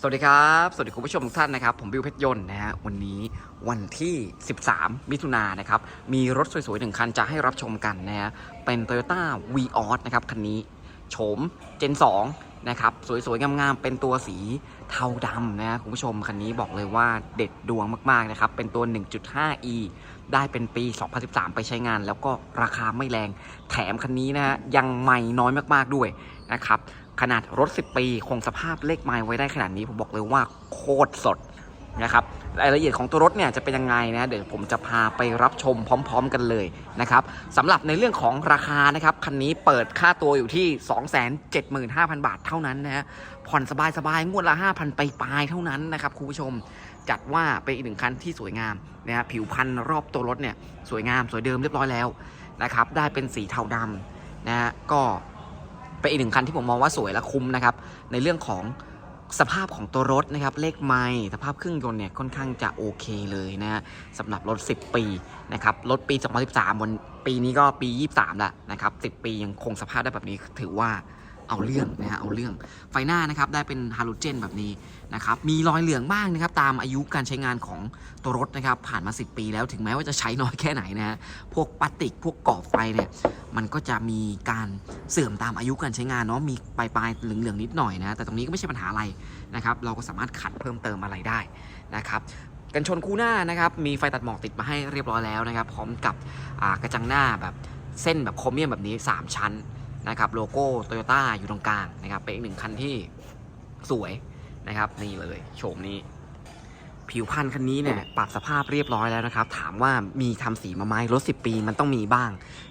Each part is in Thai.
สวัสดีครับ สวัสดีคุณผู้ชมทุกท่านนะครับ ผมบิวเพชรยนต์นะฮะ วันนี้วันที่ 13 มิถุนายนนะครับ มีรถสวยๆหนึ่งคันจะให้รับชมกันนะฮะ เป็น Toyota v ีออสนะครับ คันนี้ โฉม Gen 2 นะครับ สวยๆ งามๆ เป็นตัวสีเทาดำนะฮะคุณผู้ชม คันนี้บอกเลยว่าเด็ดดวงมากๆ นะครับ เป็นตัว 1.5e ได้เป็นปี 2013 ไปใช้งาน แล้วก็ราคาไม่แรง แถมคันนี้นะฮะ ยังใหม่น้อยมากๆ ด้วยนะครับ ขนาดรถ 10 ปี คงสภาพเลขไม้ไว้ได้ขนาดนี้ ผมบอกเลยว่าโคตรสดนะครับรายละเอียดของตัวรถเนี่ยจะเป็นยังไงนะเดี๋ยวผมจะพาไปรับชมพร้อม ๆ กันเลยนะครับสำหรับในเรื่องของราคานะครับคันนี้เปิดค่าตัวอยู่ที่ 275,000 บาทเท่านั้นนะฮะผ่อนสบายๆงวดละ 5,000 ไปปลายเท่านั้นนะครับคุณผู้ชมจัดว่าเป็นอีกหนึ่งคันที่สวยงามนะฮะผิวพันธ์รอบตัวรถเนี่ยสวยงามสวยเดิมเรียบร้อยแล้วนะครับได้เป็นสีเทาดำนะฮะก็ เป็นอีกหนึ่งคันที่ผมมองว่าสวยและคุ้มนะครับในเรื่องของสภาพของตัวรถนะครับ เลขไม้สภาพเครื่องยนต์เนี่ยค่อนข้างจะโอเคเลยนะฮะสำหรับรถ 10 ปีนะครับ รถปี 2013วันปีนี้ก็ปี 23 แล้วนะครับ 10 ปียังคงสภาพได้แบบนี้ถือว่า เอาเรื่องนะฮะเอาเรื่องไฟหน้านะครับได้เป็นฮาโลเจนแบบนี้นะครับมีรอยเหลืองบ้างนะครับตามอายุการใช้งานของตัวรถนะครับผ่านมา 10 ปีแล้วถึงแม้ว่าจะใช้น้อยแค่ไหนนะฮะพวกพลาสติกพวกกรอบไฟเนี่ยมันก็จะมีการเสื่อมตามอายุการใช้งานเนาะมีปลายปลายๆเหลืองๆนิดหน่อยนะแต่ตรงนี้ก็ไม่ใช่ปัญหาอะไรนะครับเราก็สามารถขัดเพิ่มเติมอะไรได้นะครับกันชนคู่หน้านะครับมีไฟตัดหมอกติดมาให้เรียบร้อยแล้วนะครับพร้อมกับกระจังหน้าแบบเส้นแบบโครเมียมแบบนี้ 3 ชั้น นะครับโลโก้โตโยต้าอยู่ตรงกลางนะครับเป็นอีกหนึ่งคันที่สวยนะครับนี่เลยโฉมนี้ ผิวพันธุ์คันนี้เนี่ยปรับสภาพเรียบร้อยแล้วนะครับ ถามว่ามีทำสีมาไหมรถ 10 ปีมันต้องมีบ้าง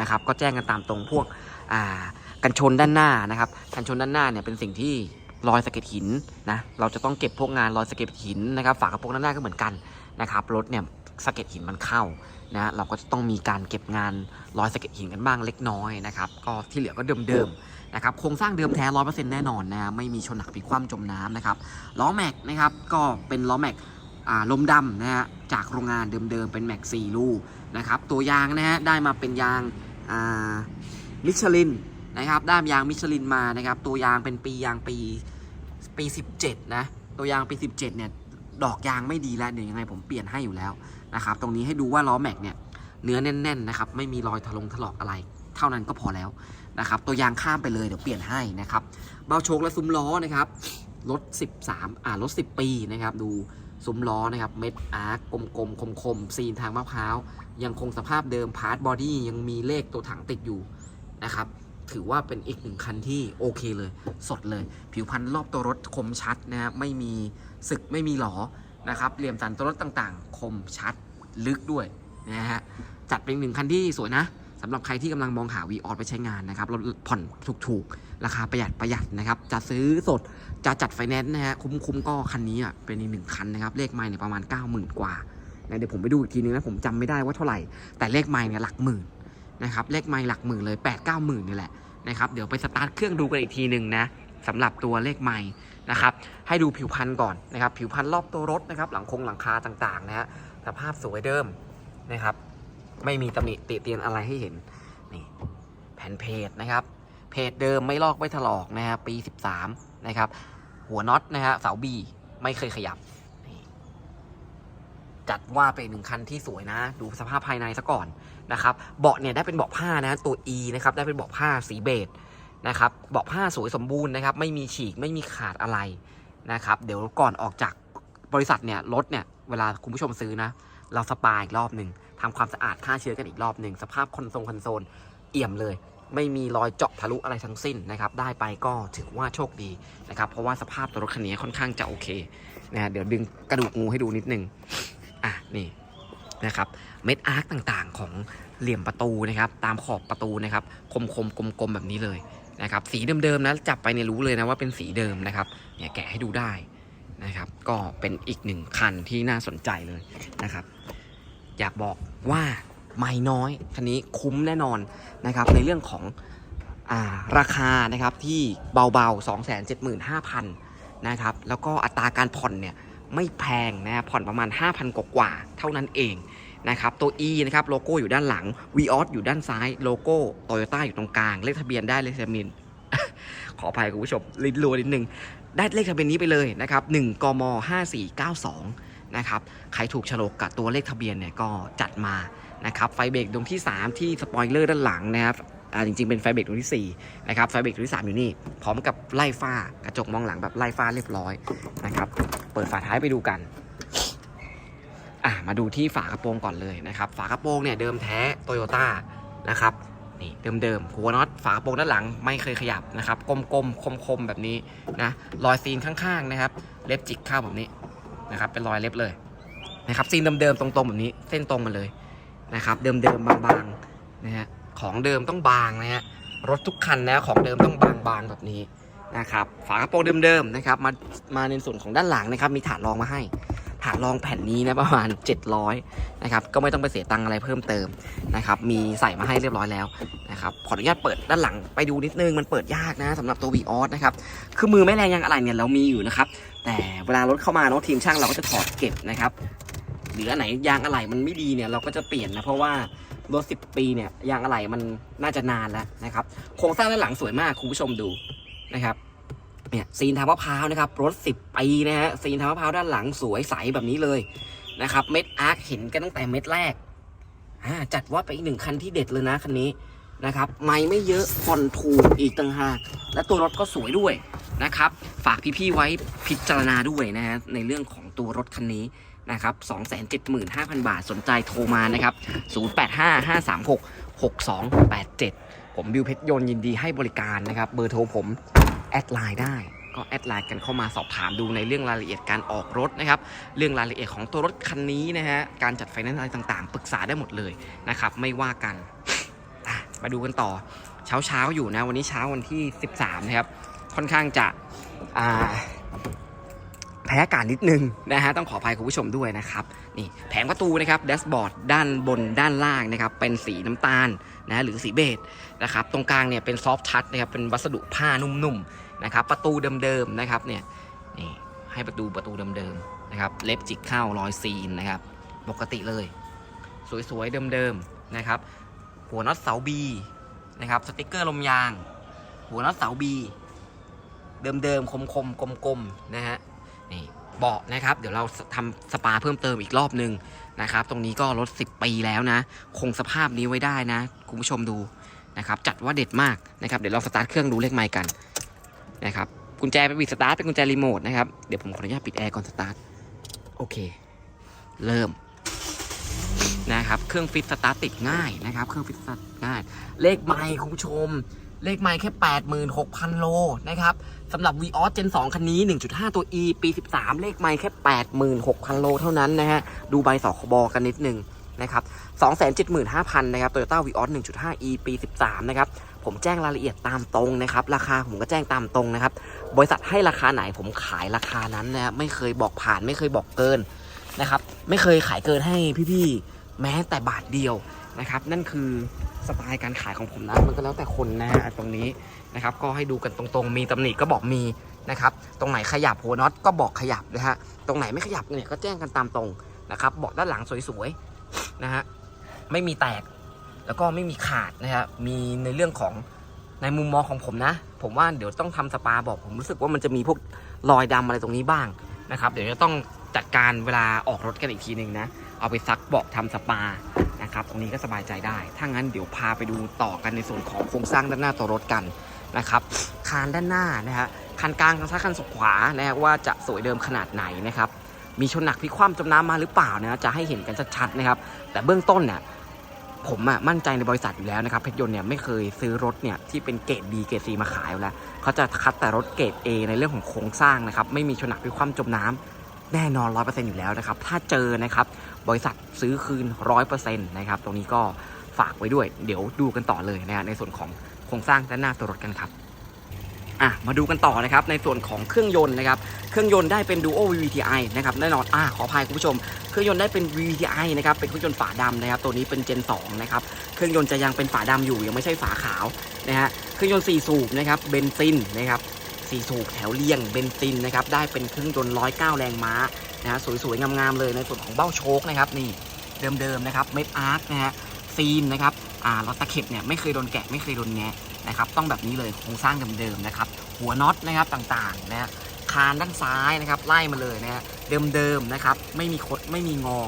นะครับ ก็แจ้งกันตามตรงพวกอ่ากันชนด้านหน้านะครับกันชนด้านหน้าเนี่ยเป็นสิ่งที่รอยสะเก็ดหินนะเราจะต้องเก็บพวกงานรอยสะเก็ดหินนะครับ ฝากระโปรงด้านหน้าก็เหมือนกันนะครับรถเนี่ย สะเก็ดหินมันเข้านะเราก็จะต้องมีการเก็บงานรอยสะเก็ดหินกันบ้างเล็กน้อยนะครับก็ที่เหลือก็เดิมๆนะครับโครงสร้างเดิมแท้ร้อยเปอร์เซ็นต์แน่นอนนะไม่มีชนหนักพลิกคว่ำจมน้ำนะครับล้อแม็กนะครับก็เป็นล้อแม็กอ่าลมดำนะฮะจากโรงงานเดิมๆเป็นแม็กซี่ลูกนะครับตัวยางนะฮะได้มาเป็นยางอ่ามิชลินนะครับได้ยางมิชลินมานะครับตัวยางเป็นปียางปีปี 17 นะ ตัวยางปี 17 เนี่ย ดอกยางไม่ดีแล้วเดี๋ยวยังไงผมเปลี่ยนให้อยู่แล้ว นะครับตรงนี้ให้ดูว่าล้อแม็กเนี่ยเนื้อแน่นๆนะครับไม่มีรอยถลงถลอกอะไร เท่านั้นก็พอแล้วนะครับตัวยางข้ามไปเลยเดี๋ยวเปลี่ยนให้นะครับเบาโชคและซุ้มล้อนะครับรถ 13อ่ารถ10 ปีนะครับดูซุ้มล้อนะครับเม็ดอาร์กกลมๆคมๆซีนทางมะพร้าวยังคงสภาพเดิมพาร์ทบอดี้ยังมีเลขตัวถังติดอยู่นะครับถือว่าเป็นอีกหนึ่งคันที่โอเคเลย สดเลย ผิวพรรณรอบตัวรถคมชัดนะครับไม่มีสึกไม่มีหลอ นะครับเหลี่ยมสันตัวรถต่างๆ คมชัดลึกด้วยนะฮะจัดเป็นหนึ่งคันที่สวยนะสำหรับใครที่กำลังมองหา v ีออไปใช้งานนะครับรถผ่อนถูกๆ ราคาประหยัดประหยัดนะครับ จะซื้อสดจะจัดไฟแนนซ์นะฮะคุ้มๆ ก็คันนี้อะเป็นอีกหนึ่งคันนะครับ เลขไมล์เนี่ยประมาณ 90,000 กว่านะเดี๋ยวผมไปดูอีกทีนึงนะผมจำไม่ได้ว่าเท่าไหร่ แต่เลขไมล์เนี่ยหลักหมื่นนะครับเลขไมล์หลักหมื่นเลย8 9 0 0 0 0นี่แหละนะครับเดี๋ยวไปสตาร์ทเครื่องดูกันอีกทีหนึ่งนะ สำหรับตัวเลขไมล์นะครับ ให้ดูผิวพันธุ์ก่อนนะครับ ผิวพันธุ์รอบตัวรถนะครับ หลังคงหลังคาต่างๆนะฮะสภาพสวยเดิมนะครับ ไม่มีตำหนิติเตียนอะไรให้เห็นนี่แผ่นเพจนะครับ เพจเดิมไม่ลอกไม่ถลอกนะฮะปี 13 นะครับ หัวน็อตนะฮะเสาบีไม่เคยขยับจัดว่าเป็นหนึ่งคันที่สวยนะ ดูสภาพภายในซะก่อนนะครับ เบาะเนี่ยได้เป็นเบาะผ้านะตัว E นะครับได้เป็นเบาะผ้าสีเบจ นะครับบาะผ้าสวยสมบูรณ์นะครับ ไม่มีฉีกไม่มีขาดอะไรนะครับ เดี๋ยวก่อนออกจากบริษัทเนี่ยรถเนี่ยเวลาคุณผู้ชมซื้อนะ เราสปาอีกรอบหนึ่งทำความสะอาดฆ่าเชื้อกันอีกรอบหนึ่งสภาพคอนโซลคอนโซลเอี่ยมเลย ไม่มีรอยเจาะทะลุอะไรทั้งสิ้นนะครับ ได้ไปก็ถือว่าโชคดีนะครับ เพราะว่าสภาพตัวรถคันนี้ค่อนข้างจะโอเคนะฮะเดี๋ยวดึงกระดูกงูให้ดูนิดนึงอะนี่นะครับเม็ดอาร์คต่างๆของเหลี่ยมประตูนะครับ ตามขอบประตูนะครับ คมๆกลมๆแบบนี้เลย นะครับสีเดิมๆนะจับไปเนี่ยรู้เลยนะว่าเป็นสีเดิมนะครับเนี่ยแกะให้ดูได้นะครับก็เป็นอีกหนึ่งคันที่น่าสนใจเลยนะครับ อยากบอกว่าไม่น้อยคันนี้คุ้มแน่นอนนะครับในเรื่องของอาราคานะครับที่เบาๆ 275,000นะครับแล้วก็อัตราการผ่อนเนี่ยไม่แพงนะผ่อนประมาณ 5,000 กว่าๆเท่านั้นเอง นะครับ ตัว E นะครับโลโก้อยู่ด้านหลัง v ีอออยู่ด้านซ้าย โลโก้โตโยต้าอยู่ตรงกลาง เลขทะเบียนได้เลขทะเบียนขออภัยคุณผู้ชมลิ้นรัวนิดนึง ได้เลขทะเบียนนี้ไปเลยนะครับ1กม 5492 นะครับ ใครถูกฉลกกับตัวเลขทะเบียนเนี่ยก็จัดมานะครับ ไฟเบรกดวงที่ 3 ที่สปอยเลอร์ด้านหลังนะครับอ่าจริงๆ เป็นไฟเบรกดวงที่4นะครับ ไฟเบรกดวงที่ 3 อยู่นี่ พร้อมกับไล่ฝ้ากระจกมองหลังแบบไล่ฝ้าเรียบร้อยนะครับ เปิดฝาท้ายไปดูกัน อะมาดูที่ฝากระโปรงก่อนเลยนะครับ ฝากระโปรงเนี่ยเดิมแท้โตโยต้านะครับนี่เดิมๆหัวน็อตฝากระโปรงด้านหลังไม่เคยขยับนะครับกลมๆคมๆแบบนี้นะรอยซีนข้างๆนะครับ เล็บจิกเข้าแบบนี้นะครับ เป็นรอยเล็บเลยนะครับซีนเดิมๆตรงๆแบบนี้เส้นตรงมาเลยนะครับเดิมๆบางๆนะฮะของเดิมต้องบางนะฮะรถทุกคันนะของเดิมต้องบางๆแบบนี้นะครับฝากระโปรงเดิมๆนะครับมามาในส่วนของด้านหลังนะครับมีฐานรองมาให้ ฐานรองแผ่นนี้นะประมาณ 700นะครับก็ไม่ต้องไปเสียตังอะไรเพิ่มเติมนะครับมีใส่มาให้เรียบร้อยแล้วนะครับขออนุญาตเปิดด้านหลังไปดูนิดนึงมันเปิดยากนะสำหรับตัว v ีออสนะครับคือมือแม่แรงยางอะไรเนี่ยเรามีอยู่นะครับแต่เวลารถเข้ามาเนาะทีมช่างเราก็จะถอดเก็บนะครับหรืออันไหนยางอะไหล่มันไม่ดีเนี่ยเราก็จะเปลี่ยนนะเพราะว่ารถ 10 ปีเนี่ยยางอะไหล่มันน่าจะนานแล้วนะครับโครงสร้างด้านหลังสวยมากคุณผู้ชมดูนะครับ เนี่ยซีนทางมะพร้าวนะครับรถ10ปีนะฮะซีนทางมะพร้าวด้านหลังสวยใสแบบนี้เลยนะครับเม็ดอาร์คเห็นกันตั้งแต่เม็ดแรกอ่าจัดว่าเป็นอีกหนึ่งคันที่เด็ดเลยนะคันนี้นะครับไม่ไม่เยอะผ่อนถูกอีกต่างหากและตัวรถก็สวยด้วยนะครับ ฝากพี่ๆไว้พิจารณาด้วยนะฮะในเรื่องของตัวรถคันนี้นะครับ275,000 บาทสนใจโทรมานะครับ 0855366287 ผมบิวเพชรยนยินดีให้บริการนะครับ เบอร์โทรผม แอดไลน์ได้ ก็แอดไลน์กันเข้ามาสอบถามดูในเรื่องรายละเอียดการออกรถนะครับ เรื่องรายละเอียดของตัวรถคันนี้นะฮะ การจัดไฟแนนซ์อะไรต่างๆ ปรึกษาได้หมดเลยนะครับ ไม่ว่ากัน มาดูกันต่อ เช้าเช้าๆอยู่นะ วันนี้เช้าวันที่ 13 นะครับ ค่อนข้างจะอ่า แพ้อากาศนิดนึงนะฮะต้องขออภัยคุณผู้ชมด้วยนะครับนี่แผงประตูนะครับแดชบอร์ดด้านบนด้านล่างนะครับเป็นสีน้ำตาลนะหรือสีเบจนะครับตรงกลางเนี่ยเป็นซอฟทัชนะครับเป็นวัสดุผ้านุ่มๆนะครับประตูเดิมๆนะครับเนี่ยนี่ให้ประตูประตูเดิมๆนะครับเล็บจิกเข้ารอยซีนนะครับปกติเลย สวยๆเดิมๆนะครับหัวน็อตเสาบีนะครับสติกเกอร์ลมยาง หัวน็อตเสาบีเดิมๆคมๆกลมๆนะฮะ นี่เบาะนะครับ เดี๋ยวเราทำสปาเพิ่มเติมอีกรอบหนึ่งนะครับ ตรงนี้ก็รถ 10 ปีแล้วนะ คงสภาพนี้ไว้ได้นะ คุณผู้ชมดูนะครับ จัดว่าเด็ดมากนะครับ เดี๋ยวเราสตาร์ทเครื่องดูเลขไมค์กันนะครับ กุญแจเป็นปิดสตาร์ทเป็นกุญแจรีโมทนะครับ เดี๋ยวผมขออนุญาตปิดแอร์ก่อนสตาร์ท โอเค เริ่มนะครับ เครื่องฟิตสตาร์ทติดง่ายนะครับ เครื่องฟิตสตาร์ทง่าย เลขไมค์คุณผู้ชม เลขไมค์แค่ 86,000 โลนะครับสำหรับ v ีออส Gen 2คันนี้ 1.5 ตัว E ปี 13 เลขไมค์แค่ 86,000 โลเท่านั้นนะฮะ ดูใบสคบกันนิดนึงนะครับ275,000 นะครับ Toyota v ีออส1.5 E ปี 13 นะครับ ผมแจ้งรายละเอียดตามตรงนะครับ ราคาผมก็แจ้งตามตรงนะครับ บริษัทให้ราคาไหนผมขายราคานั้นนะครับไม่เคยบอกผ่านไม่เคยบอกเกินนะครับ ไม่เคยขายเกินให้พี่ๆแม้แต่บาทเดียว นะครับ นั่นคือสไตล์การขายของผมนะมันก็แล้วแต่คนนะฮะตรงนี้นะครับ ก็ให้ดูกันตรงๆ มีตำหนิก็บอกมีนะครับ ตรงไหนขยับหัวน็อตก็บอกขยับนะฮะตรงไหนไม่ขยับเนี่ยก็แจ้งกันตามตรงนะครับบอกด้านหลังสวยๆนะฮะไม่มีแตกแล้วก็ไม่มีขาดนะฮะมีในเรื่องของในมุมมองของผมนะ ผมว่าเดี๋ยวต้องทำสปาบอกผมรู้สึกว่ามันจะมีพวกรอยดำอะไรตรงนี้บ้างนะครับ เดี๋ยวจะต้องจัดการเวลาออกรถกันอีกทีหนึ่งนะ เอาไปซักเบาะทำสปา นะครับ ตรงนี้ก็สบายใจได้ ถ้างั้นเดี๋ยวพาไปดูต่อกันในส่วนของโครงสร้างด้านหน้าตัวรถกันนะครับ คานด้านหน้านะฮะ คันกลางคันซ้ายคันขวานะฮะว่าจะสวยเดิมขนาดไหนนะครับ มีชนหนักพิคว่ำจมน้ำมาหรือเปล่านะจะให้เห็นกันชัดๆนะครับ แต่เบื้องต้นเนี่ยผมอะมั่นใจในบริษัทอยู่แล้วนะครับเพชรยนต์เนี่ยไม่เคยซื้อรถเนี่ยที่เป็นเกรด B เกรด C มาขายแล้วเขาจะคัดแต่รถเกรด A ในเรื่องของโครงสร้างนะครับไม่มีชนหนักพิคว่ำจมน้ำ แน่นอน100%อร์เซ็นต์อยู่แล้วนะครับ ถ้าเจอนะครับบริษัทซื้อคืน100%นต์นะครับ ตรงนี้ก็ฝากไว้ด้วย เดี๋ยวดูกันต่อเลยนะฮะในส่วนของโครงสร้างด้านหน้าตัวรถกันครับอะมาดูกันต่อนะครับในส่วนของเครื่องยนต์นะครับเครื่องยนต์ได้เป็น Duo VVTi นะครับแน่นอนอะขออภัยคุณผู้ชม เครื่องยนต์ได้เป็น VVTi นะครับเป็นเครื่องยนต์ฝาดำนะครับตัวนี้เป็น Gen 2นะครับเครื่องยนต์จะยังเป็นฝาดำอยู่ยังไม่ใช่ฝาขาวนะฮะเครื่องยนต์4สูบนะครับเบนซินนะครับ 4สูบแถวเลี่ยงเบนซินนะครับได้เป็นเครื่องยนต์109 แรงม้านะฮะสวยๆ งามๆเลยในส่วนของเบ้าโชคนะครับนี่เดิมๆนะครับเม็ดอาร์คนะฮะซีนนะครับอ่าล้อตะเข็บเนี่ยไม่เคยโดนแกะไม่เคยโดนแงะนะครับต้องแบบนี้เลยโครงสร้างเดิมๆนะครับหัวน็อตนะครับต่างๆนะฮะคานด้านซ้ายนะครับไล่มาเลยนะฮะเดิมๆนะครับไม่มีคดไม่มีงอ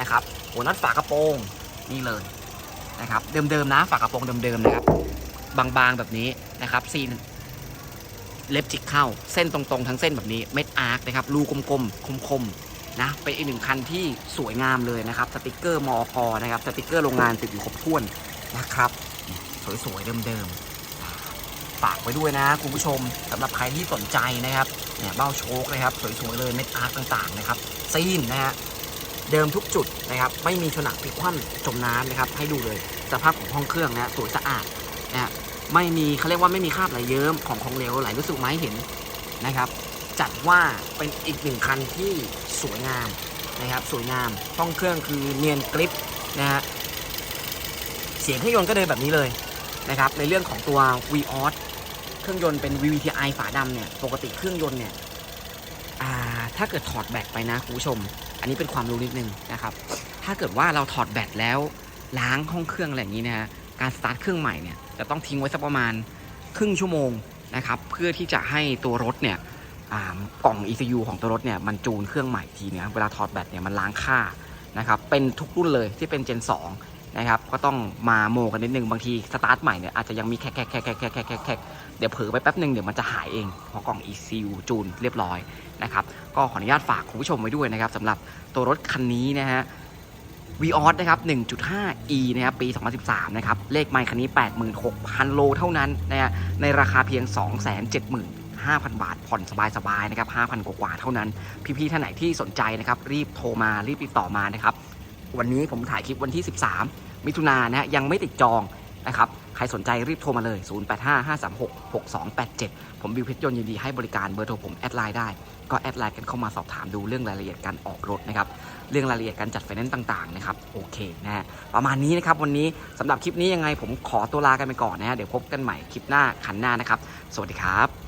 นะครับหัวน็อตฝากระโปรงนี่เลยนะครับเดิมๆนะฝากระโปรงเดิมๆนะครับบางๆแบบนี้นะครับซีน เล็บจิกเข้า เส้นตรงๆ ทั้งเส้นแบบนี้เม็ดอาร์คนะครับรูกลมๆคมๆนะเป็นอีกหนึ่งคันที่สวยงามเลยนะครับสติกเกอร์มอกนะครับสติกเกอร์โรงงานติดอยู่ครบถ้วนนะครับ สวยๆเดิมๆฝากไว้ด้วยนะ คุณผู้ชมสำหรับใครที่สนใจนะครับเนี่ยเบ้าโชคนะครับสวยๆเลยเม็ดอาร์คต่างๆนะครับซีนนะฮะเดิมทุกจุดนะครับไม่มีฉนักพลิกคว่ำจมน้ำนะครับให้ดูเลยสภาพของห้องเครื่องนะสวยสะอาดนะฮะ ไม่มีเขาเรียกว่าไม่มีคราบไหลเยิ้มของของเหลวไหลรู้สึกไหมเห็นนะครับ จัดว่าเป็นอีกหนึ่งคันที่สวยงามนะครับสวยงามห้องเครื่องคือเนียนกริปนะฮะเสียงเครื่องยนต์ก็เดินแบบนี้เลยนะครับในเรื่องของตัว v ีออสเครื่องยนต์เป็น VVTi ฝาดำเนี่ยปกติเครื่องยนต์เนี่ยถ้าเกิดถอดแบตไปนะคุณผู้ชม อันนี้เป็นความรู้นิดนึงนะครับถ้าเกิดว่าเราถอดแบตแล้วล้างห้องเครื่องอะไรอย่างนี้นะฮะ การสตาร์ทเครื่องใหม่เนี่ยจะต้องทิ้งไว้สักประมาณครึ่งชั่วโมงนะครับเพื่อที่จะให้ตัวรถเนี่ยกล่อง ECU ของตัวรถเนี่ยมันจูนเครื่องใหม่ทีเนี่ยเวลาถอดแบตเนี่ยมันล้างค่านะครับเป็นทุกรุ่นเลยที่เป็น Gen 2นะครับก็ต้องมาโมกันนิดนึงบางทีสตาร์ทใหม่เนี่ยอาจจะยังมีแคกแคกแคกแคกแคกแคกเดี๋ยวเผลอไปแป๊บหนึ่งเดี๋ยวมันจะหายเองเพราะกล่อง ECU จูนเรียบร้อยนะครับก็ขออนุญาตฝากคุณผู้ชมไว้ด้วยนะครับสำหรับตัวรถคันนี้นะฮะ v ีออสนะครับ 1.5e นะครับ ปี 2013 นะครับ เลขไมค์คันนี้ 86,000 โลเท่านั้นนะฮะ ในราคาเพียง 275,000 บาท ผ่อนสบายๆ นะครับ 5,000 กว่าๆ เท่านั้น พี่ๆ ท่านไหนที่สนใจนะครับ รีบโทรมา รีบติดต่อมานะครับ วันนี้ผมถ่ายคลิปวันที่ 13 มิถุนายนนะฮะ ยังไม่ติดจองนะครับ รสนใจรีบโทรมาเลย 0855366287 ผมบิวเพชรยนยินดีให้บริการเบอร์โทรผมแอดไลน์ได้ ก็แอดไลน์กันเข้ามาสอบถามดูเรื่องรายละเอียดการออกรถนะครับ เรื่องรายละเอียดการจัดไฟแนนซ์ต่างๆนะครับ โอเคนะฮะ ประมาณนี้นะครับวันนี้สำหรับคลิปนี้ยังไงผมขอตัวลากันไปก่อนนะฮะ เดี๋ยวพบกันใหม่คลิปหน้าคันหน้านะครับ สวัสดีครับ